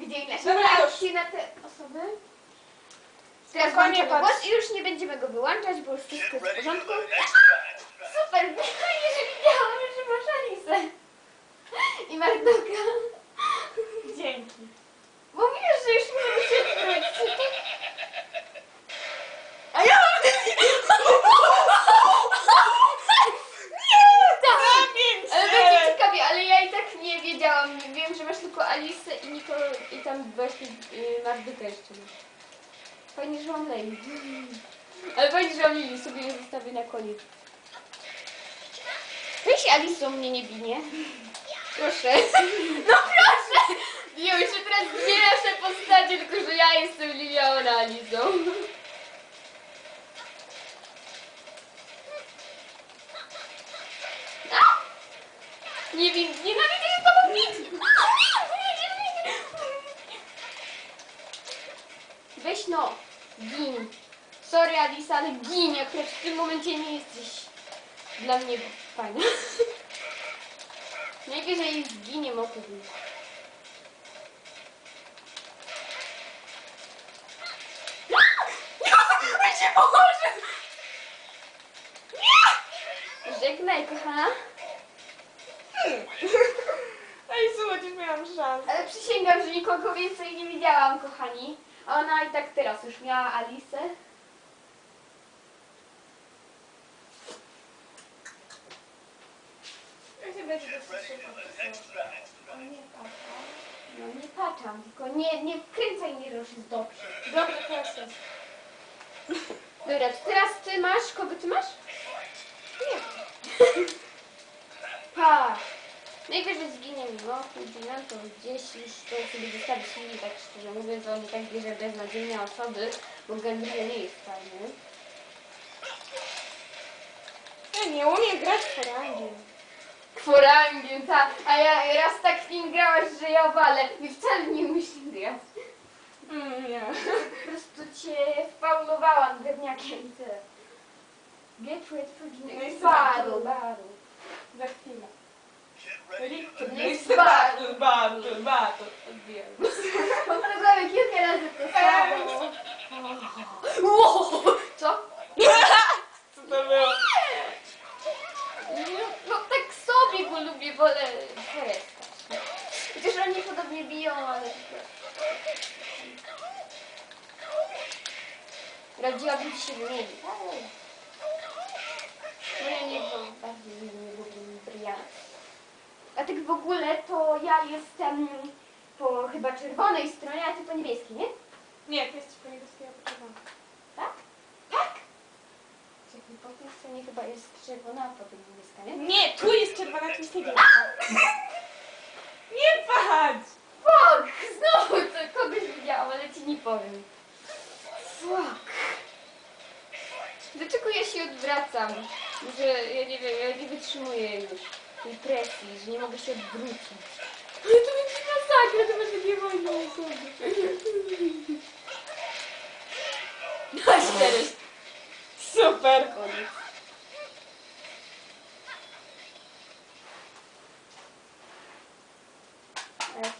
widzieli Dobra, już. reakcje na te osoby. Teraz Spokojnie włączamy patrz. głos i już nie będziemy go wyłączać, bo już wszystko jest w porządku. Super, fajnie, że widziałam, że masz Alisę. I Marduka. Dzięki. Mówisz, że już nie musisz wrócić. A ja mam... Tak. Zamień Ale będzie się! ciekawie, ale ja i tak nie wiedziałam. Wiem, że masz tylko Alisę i Niko i tam właśnie yy, Marduka jeszcze masz. Fajnie, że mam Lej. Ale fajnie, że mam sobie ją zostawię na koniec. Weź Alisą mnie nie binie. Proszę. No proszę! Biją się teraz dwie nasze postacie, tylko że ja jestem Lilia, ona Alizą. Nie wiem, nienawidzę się z tobą bić! Weź no, gin. Sorry Alisa, ale gin, akurat w tym momencie nie jesteś dla mnie fajna. Najwyżej zginie pomoże! Żegnaj, kochana. Ej, słuchaj, miałam szansę. Ale przysięgam, że nikogo więcej nie widziałam, kochani. A ona i tak teraz już miała Alisę. Ja się będzie Get ready for the next battle. O, nie patrzam. No nie patrzam, tylko nie, nie wkręcaj mnie, że już jest dobrze. Dobra, teraz jest. Dobra, to teraz ty masz, kogo ty masz? Nie. Pa. Najwyżej zginie mi wokół, gdzieś już to sobie zostawić nie tak szczerze mówiąc, on i tak bierze beznadziejne osoby, bo Gandria nie jest fajny. Ja nie umiem grać forangiem. Kworangiem, ta, a ja raz tak w nim grałaś, że ja walę i wcale nie umiesz nim grać. Mm, nie. Po prostu cię faulowałam drewniakiem. Get ready for the next battle, battle. Za chwilę. Next battle. battle, battle. Odbijam. Powtarzamy kilka razy to samo. Wow. Co? Co to było? No, no tak sobie go lubię, wolę. Chociaż oni podobnie biją, ale... Radziłabym ci się wymienić. No ja nie wiem, bardziej nie lubię Briana. A tak w ogóle to ja jestem po chyba czerwonej stronie, a ty po niebieskiej, nie? Nie, to jest po niebieskiej, ja poczekam. Tak? Tak! Czekaj, po tej stronie chyba jest czerwona, a potem niebieska, nie? Nie, tu jest czerwona, tu jest niebieska. Nie patrz! Fuck! Znowu to kogoś widziałam, ale ci nie powiem. Fuck! Dlaczego ja się odwracam? Że ja nie wiem, ja nie wytrzymuję już tej presji, że nie mogę się odwrócić. Ale to będzie masakra, to będzie nie wolno osoby. No cztery. Super! Koniec.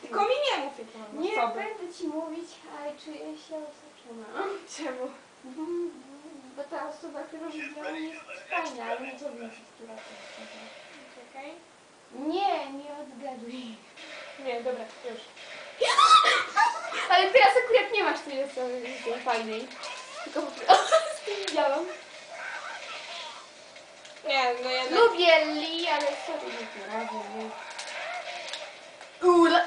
Tylko mi nie mów, jakie mam Nie osoby. będę ci mówić, ale czuję się osaczona. Czemu? Bo ta osoba, którą widziałam jest fajna, ale nie powiem ci, która to osoba. Czekaj. Nie, nie odgaduj. Nie, dobra, już. Ale teraz akurat nie masz tej osoby tej fajnej. Tylko po prostu widziałam. Nie, no jednak... Lubię Lee, ale sorry, nie razem, nie. Ula.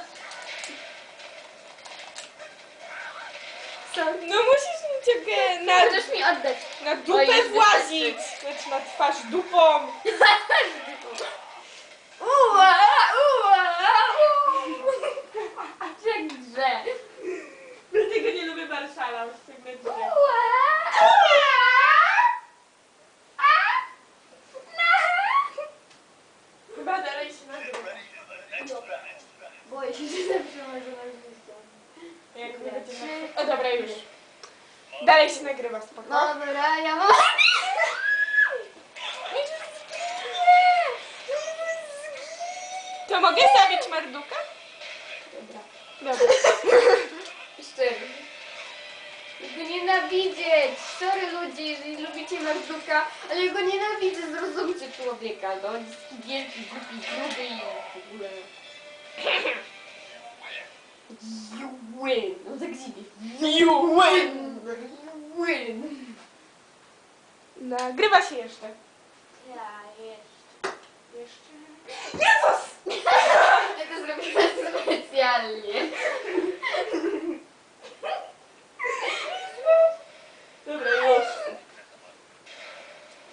Sorry. No musisz mi ciebie na, Możesz mi oddać. na dupę włazić! Znaczy na twarz dupą! Ua, ua, ua. Jak grze. Dlatego nie lubię Marszala, już tak będzie. Chyba dalej się nazywa. Boję się, że zawsze może nas Jak O dobra, już. Dalej się nagrywa, spoko. Dobra, ja mam... To mogę zabić Marduka? Dobra. Dobra. Szczerze. Go nienawidzieć! Sorry ludzie, jeżeli lubicie Marduka, ale go nienawidzę, zrozumcie człowieka, no. On jest taki wielki, głupi, gruby i w ogóle... You win! No tak dziwnie. You win! You win! Nagrywa się jeszcze. Ja jeszcze. Jeszcze. Jezus! Zrobiłam specjalnie. Dobra, już.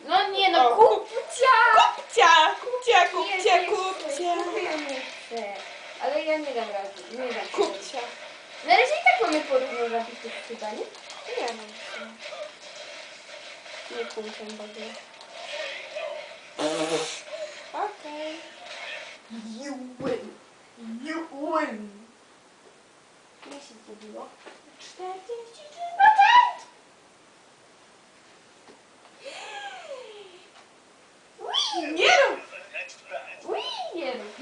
No nie no, O, kupcia! Kupcia! Kupcia, kupcia, kupcia. Ja nie chcę. Ale ja nie dam rady. Nie dam rady. Kupcia. Na razie i tak mamy porówno zapisów chyba, nie? Nie mam się. Nie kupcia w ogóle. Okej. You win. You win. Nie się zgubiło. 43%! Ui, Nie rób! The next round. ui, nie rób.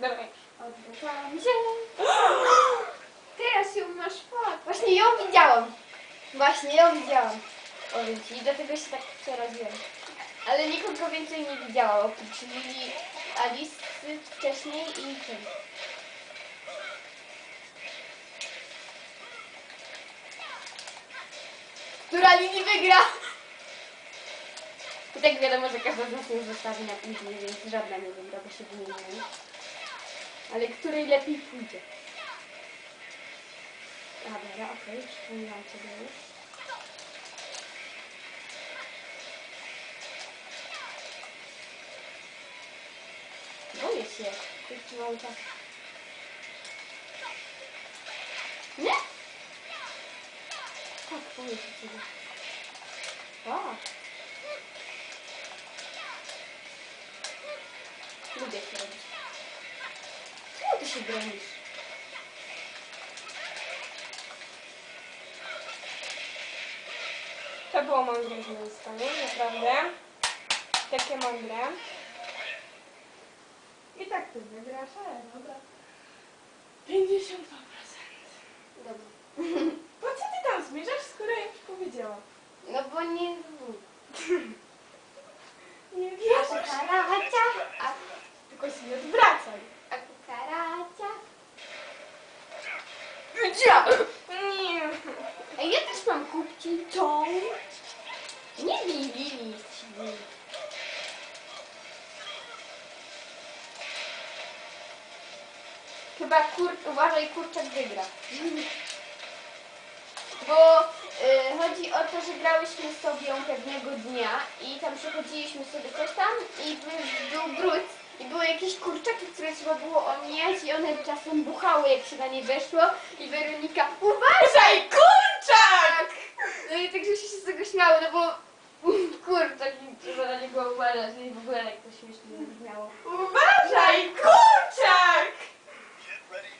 Dawaj. Odwracam się. Teraz ją masz fakt. Właśnie ją widziałam. Właśnie ją widziałam. Powiem ci, i dlatego się tak przeraziłem. Ale nikogo więcej nie widziałam, oprócz Lili, Alice wcześniej i tym. Która Lili wygra? I tak wiadomo, że każda z nas ją zostawi na później, więc żadna nie wygra, bo się wymieniają. Ale której lepiej pójdzie? Dobra, okej, przypomniałam sobie już. Boję się, kurczę, mam czas. Nie? Tak, boję się ciebie. O! Lubię to robić. Czemu ty się bronisz? To było mądre z mojej strony, naprawdę. Takie mądre. I tak ale dobra. 52%. Dobra. Po co ty tam zmierzasz, skoro ja już powiedziałam? No bo nie... Nie A wiesz. kukaracia, a, Tylko się nie odwracaj. a kukaracia. Gdzie? Nie. A ja też mam kupci. To? Nie bili nic. Chyba kur... uważaj, kurczak wygra. Bo y, chodzi o to, że grałyśmy sobie pewnego dnia i tam przechodziliśmy sobie coś tam i by- był brud i były jakieś kurczaki, które trzeba było omijać i one czasem buchały, jak się na nie weszło i Weronika uważaj, kurczak! No i tak żeśmy się z tego śmiały, no bo kurczak trzeba na niego uważać no i w ogóle jak to śmiesznie brzmiało. Uważaj, kurczak!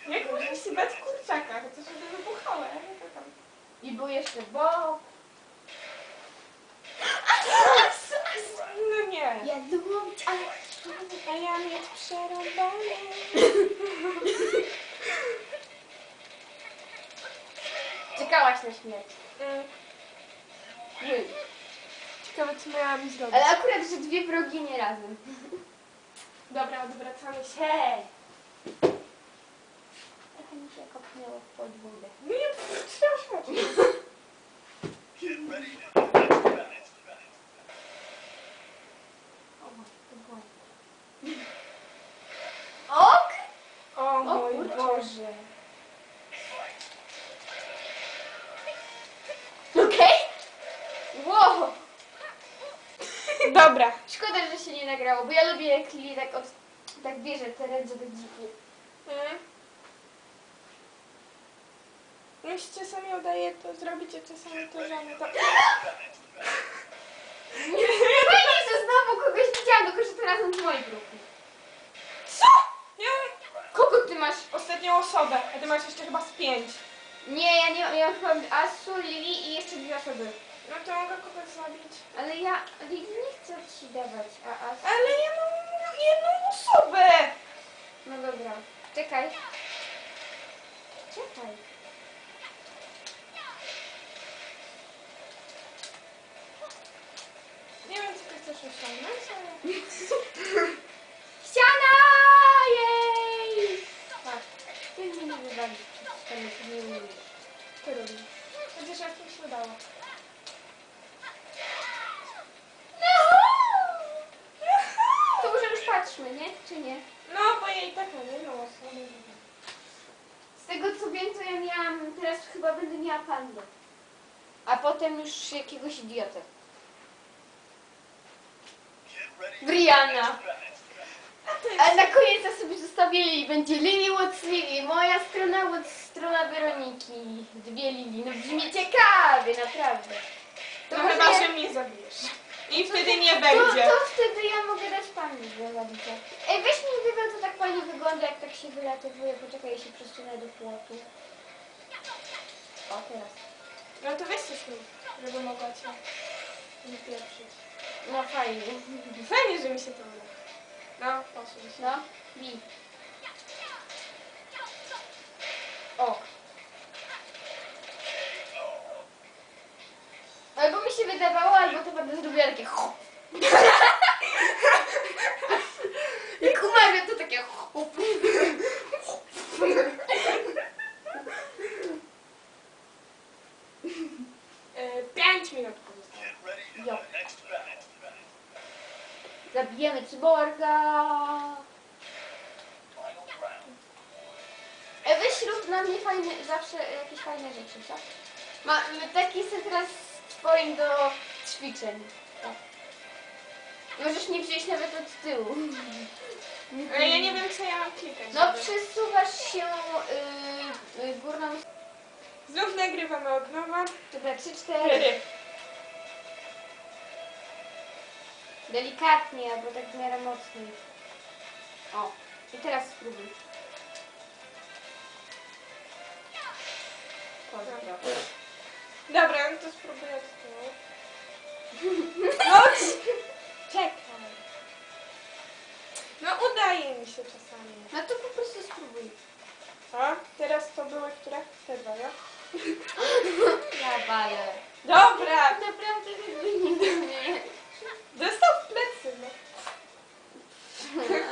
Jak możesz się bać kurczaka? Chociaż żeby wybuchała, ja nie to tam. I był jeszcze Bob. No nie. Ja lubię, ale... A ja mieć przerąbane. Czekałaś na śmierć. Mm. Ciekawe, co miałam zrobić. Ale akurat, że dwie wrogi nie razem. Dobra, odwracamy się. Trochę mi się kopnęło w podwódę. Nie, było. Ok! O mój kurczę. Boże. Okej? Wow! Dobra. Szkoda, że się nie nagrało, bo ja lubię jak Lili tak od... tak bierze te ręce tak dziwnie. Mm. Mi się czasami udaje to zrobić, a czasami to żadne. To... Fajnie, że znowu kogoś widziałam, tylko że tym razem z mojej grupy. Co? Ja Kogo ty masz? ostatnią osobę, a ty masz jeszcze chyba z pięć. Nie, ja nie ja mam Asu, Lili i jeszcze dwie osoby. No to mogę kogoś zabić. Ale ja Lili nie chcę ci dawać, a Asu... Ale ja mam jedną osobę. No dobra. Czekaj. Czekaj. Nie osiągnąć, ale... Ściana! Jej! Tak, Ty mnie nie ścianę, ty nie robisz. Chociaż jak mi się udało. To może już patrzmy, nie? Czy nie? No, bo i tak jedną osobę. Z tego co wiem, to ja miałam, teraz chyba będę miała pandę. A potem już jakiegoś idiotę. Get Brianna. A na koniec ja sobie zostawili będzie Lili Woods Lili, moja strona Woods, strona Weroniki. Dwie Lili, no brzmi ciekawie, naprawdę. To może chyba, że mnie zabijesz. I wtedy nie To, będzie. to wtedy ja mogę dać pani wylabicie. Ej, weź mi wygląd, to tak pani wygląda, jak tak się wylatowuje. Poczekaj, ja się przesunę do płotu. O, teraz. No to weź coś mi, żeby mogła cię wypieprzyć. No fajnie. Fajnie, że mi się to uda. No, poszło się. No, bij. O. Albo mi się wydawało, albo to będę zrobiła takie hop. Jak umawiam, to takie hop. Borga. E, Wyśrub na mnie fajne, zawsze jakieś fajne rzeczy, co? Ma, taki set teraz twoim do ćwiczeń. Tak. Możesz nie wziąć nawet od tyłu. Ale ja nie wiem, co ja mam klikać. No żeby... przesuwasz się yy, górną... Znów nagrywamy od nowa. Dobra, 3, 4... Delikatnie, albo tak w miarę mocniej. O, i teraz spróbuj. Pozdro. Dobra, no to spróbuję od tyłu. No, c- czekaj. No udaje mi się czasami. No to po prostu spróbuj. A? Teraz to były które? Te dwa, ja? Ja walę. Dobra! Naprawdę jakby nie. Dostał w plecy, no.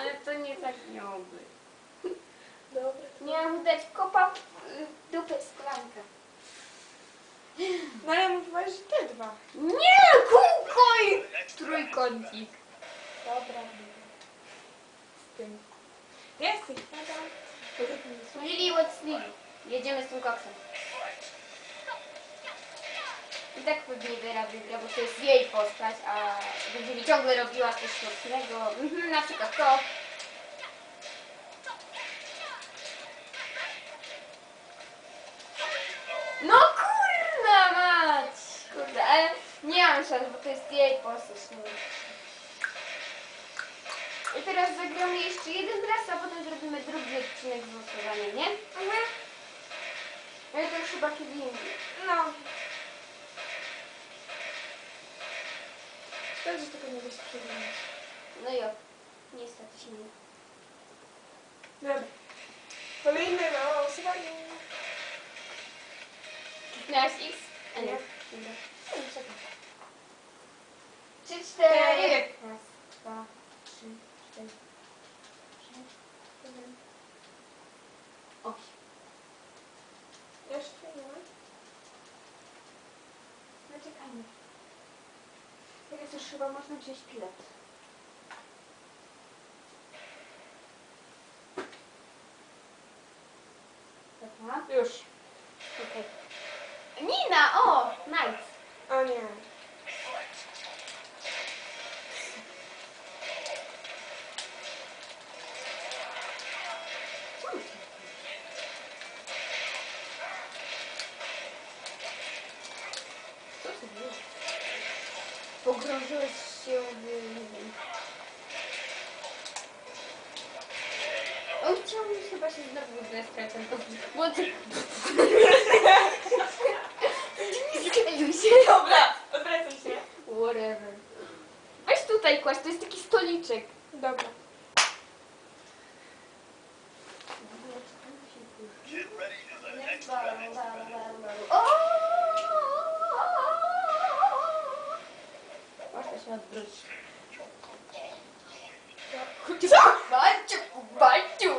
Ale to nie tak miało być. Dobra. Miałam dać kopa w y, dupę szklankę. No ale mówiłaś, że te dwa. Nie, kółko i trójkącik. Dobra. Z tym. Jesteś? Lili what's Lili. Jedziemy z tym koksem. I tak pewnie Vera wygra, bo to jest jej postać, a będzie mi ciągle robiła coś mocnego. Mhm, na przykład to. No kurna mać! Kurde, ale nie mam szans, bo to jest jej postać. No. I teraz zagramy jeszcze jeden raz, a potem zrobimy drugi odcinek z nie? Mhm. Ale to już chyba kiedy indziej. No. Szkoda, że tego nie da się przeglądać. No jo, niestety się nie. Dobra. Kolejne losowanie. Miałaś X? A nie. Dobra. Czekaj. Trzy, cztery. Cztery. Raz, dwa, trzy, cztery, sześć, siedem, osiem. Jeszcze nie ma. No czekajmy. Teraz już chyba można wziąć pilot. Dobra. Już. Whatever. Weź tutaj kłaść, to jest taki stoliczek. Dobra. Można się odwrócić. Co? Baciu, baciu.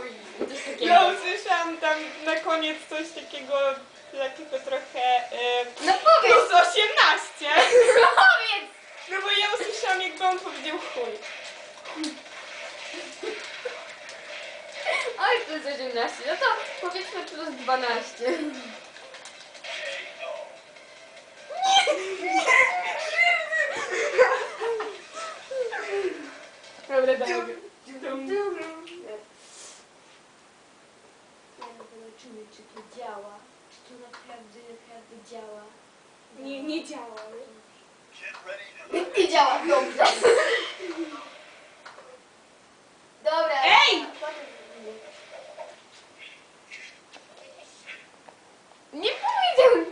Coś takiego. Ja usłyszałam tam na koniec coś takiego, takiego trochę... E, No powiedz, plus 18. powiedz. No bo ja usłyszałam jakby on powiedział chuj. Oj, plus 18. No to powiedzmy plus 12. Dobra, daj. Zobaczymy, czy to działa. Czy to naprawdę, naprawdę działa. Nie, nie działa. Get ready for the Nie działa dobrze. Dobra. Ej! Nie powiedział.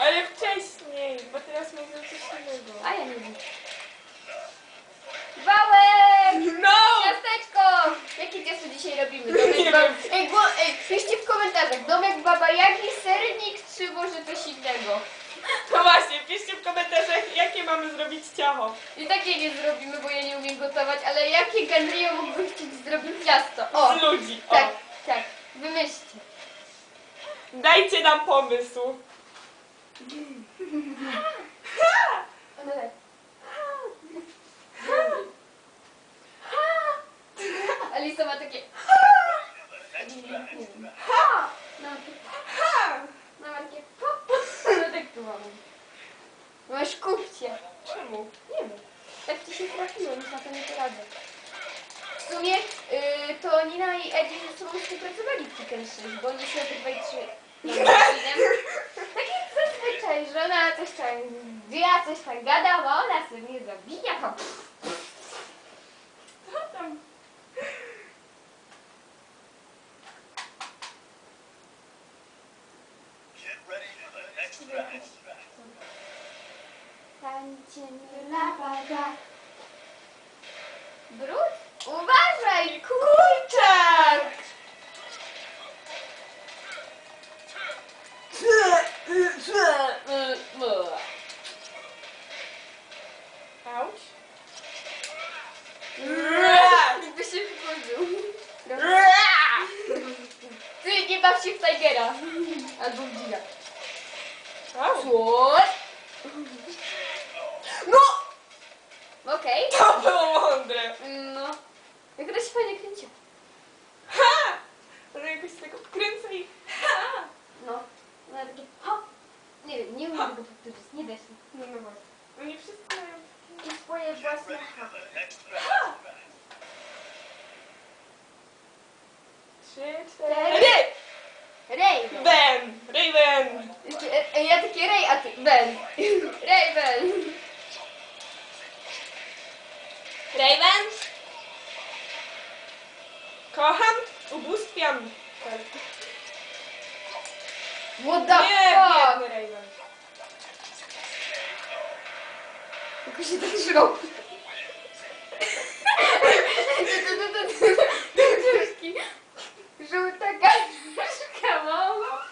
Ale wcześniej, bo teraz mówię coś innego. A ja nie wiem. Wałek! No! Ciasteczko! Jakie ciasto dzisiaj robimy? Domek Nie baba... wiem. Ej, bo, ej, piszcie w komentarzach. Domek baba Jagi, sernik czy może coś innego? To właśnie, piszcie w komentarzach, jakie mamy zrobić ciacho. I takie nie zrobimy, bo ja nie umiem gotować, ale jakie Ganrio mógłby chcieć zrobić ciasto? O! Z ludzi. O. Tak, tak. Wymyślcie. Dajcie nam pomysł. Ona tak. Alisa ma takie... Nie wiem. No, Ha! no, ma takie... No tak tu mam. No skupcie. Czemu? Nie wiem. Tak ci się trafiło, nic na to nie poradzę. W sumie y, to Nina i Eddie ze sobą współpracowali w Chicken 6, bo oni się obydwaj trzy Tak jak zazwyczaj, że ona coś tam, ja coś tam gadam, a ona sobie nie zabija. Albo w Dzika. Au. Co? No! Okej. To było mądre. No. Tylko się tak. Duszki. Żółta gałązka mała.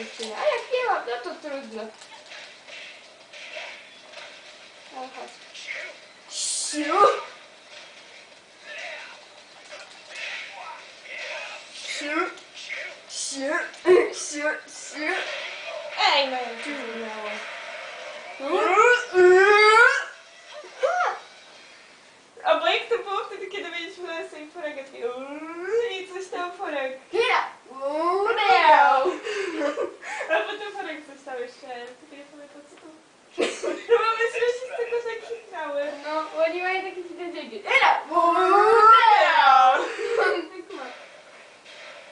Dziewczyny. A jak nie mam, no to trudno. Aha. Siu. Siu. Siu. Siu. Siu. Ej, no to miało. A jak to było wtedy, kiedy mieliśmy na sobie takie i coś tam porek. Yeah. co tak No, bo mają takie dziwne dźwięki. Era!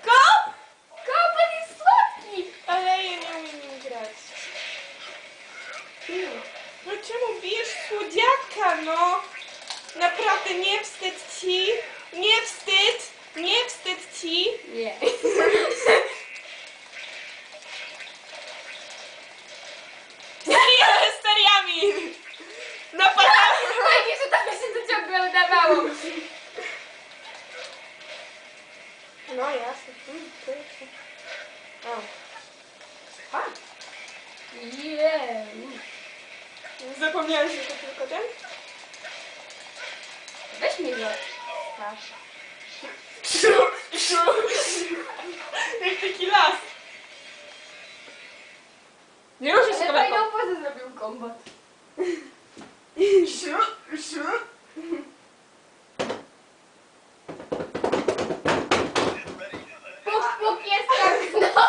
Kop! Kop, on jest słodki! Ale ja nie umiem grać. No czemu bijesz słodziaka, no? Naprawdę, nie wstyd ci! Nie wstyd! Nie wstyd ci! Nie. ciągle udawało. No jasne. Mm, kurczę. O. A, Yeah. zapomniałeś, że to tylko ten? Weź twarz. Szu, szu. Jak taki las. Nie ruszy się Ale kamerką. fajną pozę zrobił kombat. Szu, szu. Puk, puk jest tak no.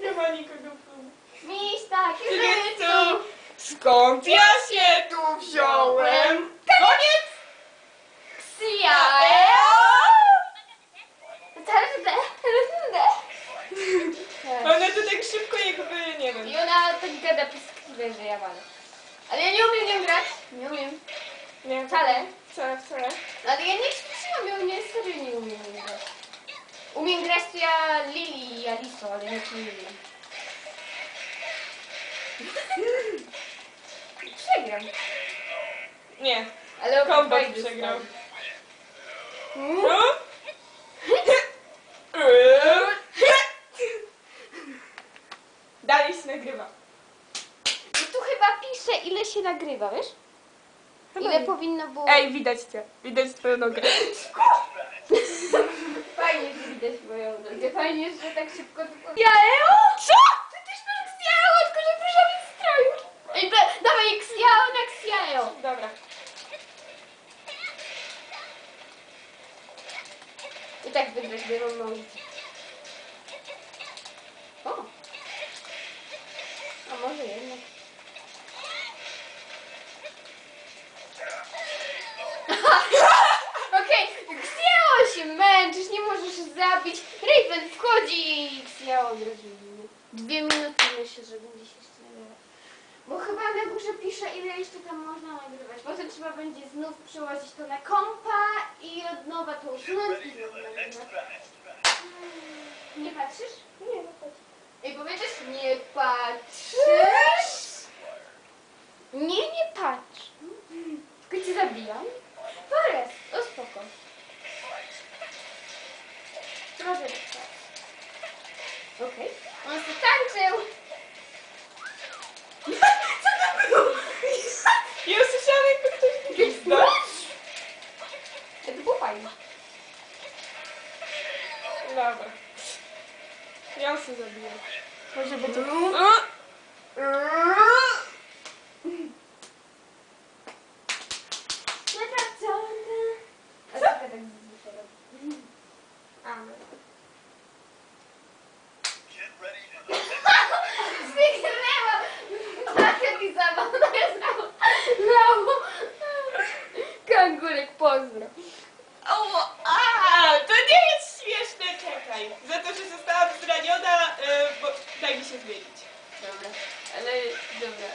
Nie ma nikogo w domu. Miś taki Krystu, skąd ja się tu wziąłem? Koniec! Sia. One tu tak szybko jakby, nie wiem. I ona tak gada piskliwie, że ja walę. Ale ja nie umiem nią grać. Nie umiem. Nie, Wcale. Wcale, wcale. Ale ja nie ćwiczyłam, ja nie serio nie umiem nią grać. Umiem grać to ja Lili i Aliso, ale nie umiem. Przegram. Nie. Ale Kombat przegrał. No? Dalej się nagrywa. I tu chyba pisze, ile się nagrywa, wiesz? Ile powinno było... Ej, widać cię. Widać twoją nogę. Fajnie, że widać moją nogę. Fajnie, że tak szybko tylko... Jaeo! Co? Ty też masz ksiaeo, tylko że w różowym stroju. Ej, be- dawaj ksiaeo na ksiaeo. Dobra. I tak wygrać, bo ja mam mało życia. O! A może jednak. Okej, Ksiało się męczysz, nie możesz zabić. Raven wchodzi i Ksiało od razu ginie. Dwie minuty myślę, że będzie się jeszcze nagrywać. Bo chyba na górze pisze, ile jeszcze tam można nagrywać. Potem trzeba będzie znów przełożyć to na kompa i od nowa to usunąć i znowu nagrywać. Nie patrzysz? Nie, no chodź. Ej, powiedziesz, nie patrzysz? Nie, nie patrz. Tylko cię zabijam. Forest, o spoko. Trochę tak. Okej. On się tańczył. Ja usłyszałam jakby ktoś Ej, To było fajne. Dobra. Ja się zabiję. Może by to... Natracone. A co tak zazwyczaj robi? Amen. Get ready to Zniknęła! Tak jak i zabawna jest lało. Kangurek, pozdro. O, a, to nie jest śmieszne, czekaj. Za to, że zostałam zraniona, y, bo daj mi się zmienić. Dobra, ale dobra,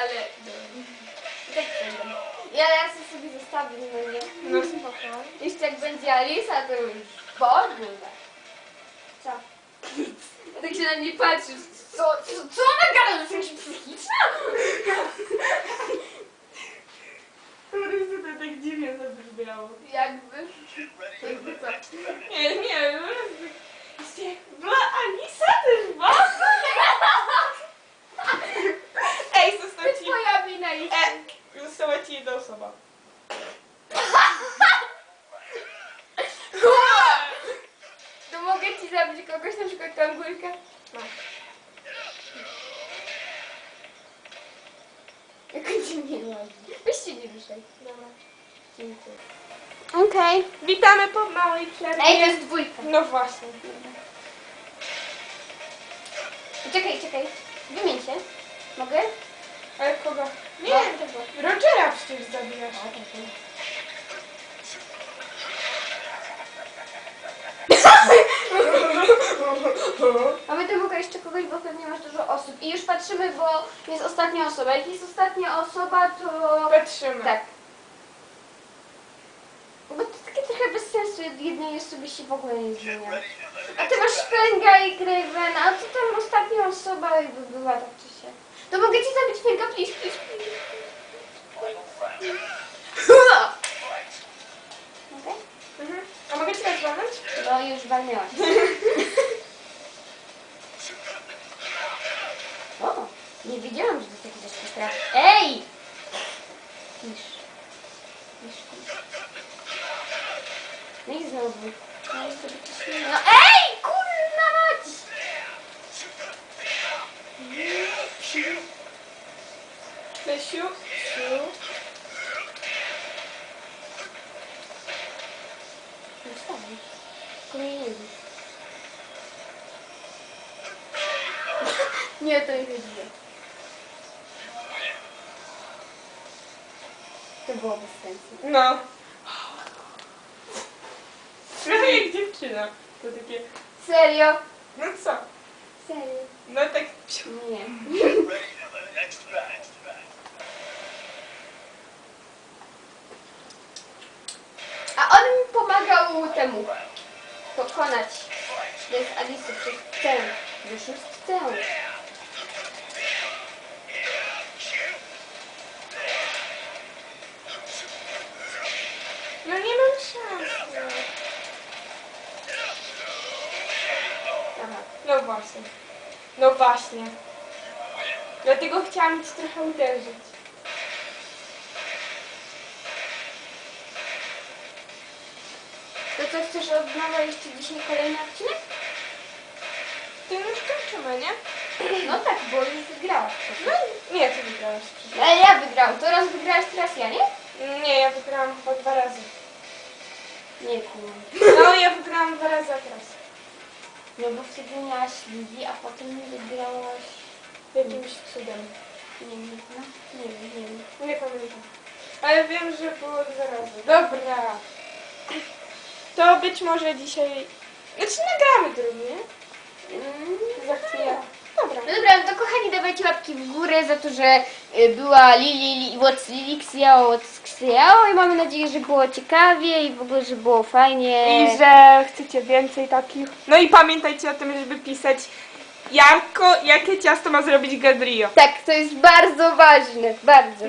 ale dobra. I tak będę. Ja raz sobie zostawię, no nie? No spoko. Jeszcze jak będzie Alisa, to już w ogóle. Co? Tak się na mnie patrzysz. Co, co, co ona gada? Jest jakaś psychiczna? Kurde, to tak dziwnie zabrzmiało. Jakby. Jakby co? Nie, nie, no, Właśnie, była Anisa też była? Ej, To została ci... twoja wina jest. E, została ci jedna osoba. To mogę ci zabić kogoś, na przykład kangurka? No. Jak ci nie ładzi. Weź się nie ruszaj. Dobra. Dziękuję. Okej. Witamy po małej przerwie. Ej, to jest dwójka. No właśnie. Czekaj, czekaj. Wymień się. Mogę? Ale kogo? Nie, No, tego. Rogera przecież zabijasz. A my tu mogę jeszcze kogoś, bo pewnie masz dużo osób. I już patrzymy, bo jest ostatnia osoba. Jak jest ostatnia osoba, to... Patrzymy. Tak. Bo to takie trochę bez sensu, jednej się w ogóle nie zmienia. A ty masz Fenga i Graven, a co tam ostatnia osoba jakby była tak czy siak. To mogę ci zabić Fenga, please, please, please. Mogę? Mhm. A mogę cię rozwalnąć? No już walnęłaś. O, nie wiedziałam, że to takie coś potrafi. Ej! Wstawaj. Tylko mnie nie widzisz. Nie, to nie chodziło. To było bez sensu. No. Trochę jak dziewczyna. To takie, Serio? no co? Serio? No tak, psiu. Nie. A on mi pomagał temu pokonać. To jest Alice przez tę. Do szóstkę. No nie mam szans. Aha. No właśnie. No właśnie. Dlatego chciałam ci trochę uderzyć. To co, chcesz od nowa jeszcze dzisiaj kolejny odcinek? Ty już kończymy, nie? No tak, bo już wygrałaś. No nie, ty wygrałaś. przecież. Ale ja wygrałam. To raz wygrałaś, teraz ja, nie? Nie, ja wygrałam po dwa razy. Nie kumam. No, ja wygrałam dwa razy a teraz. No bo wtedy miałaś Lili, a potem wygrałaś... Jakimś cudem. Nie wiem, no, nie wiem, nie wiem. Nie pamiętam. Ale wiem, że było dwa razy. Dobra. To być może dzisiaj... Znaczy nagramy drugi, nie? Mm, Za chwilę. Dobra. No dobra, no to kochani, dawajcie łapki w górę za to, że y, była Lili, What's Lilixiao, What's Xiao i mamy nadzieję, że było ciekawie i w ogóle, że było fajnie. I że chcecie więcej takich. No i pamiętajcie o tym, żeby pisać jako, jakie ciasto ma zrobić Gadrio. Tak, to jest bardzo ważne, bardzo.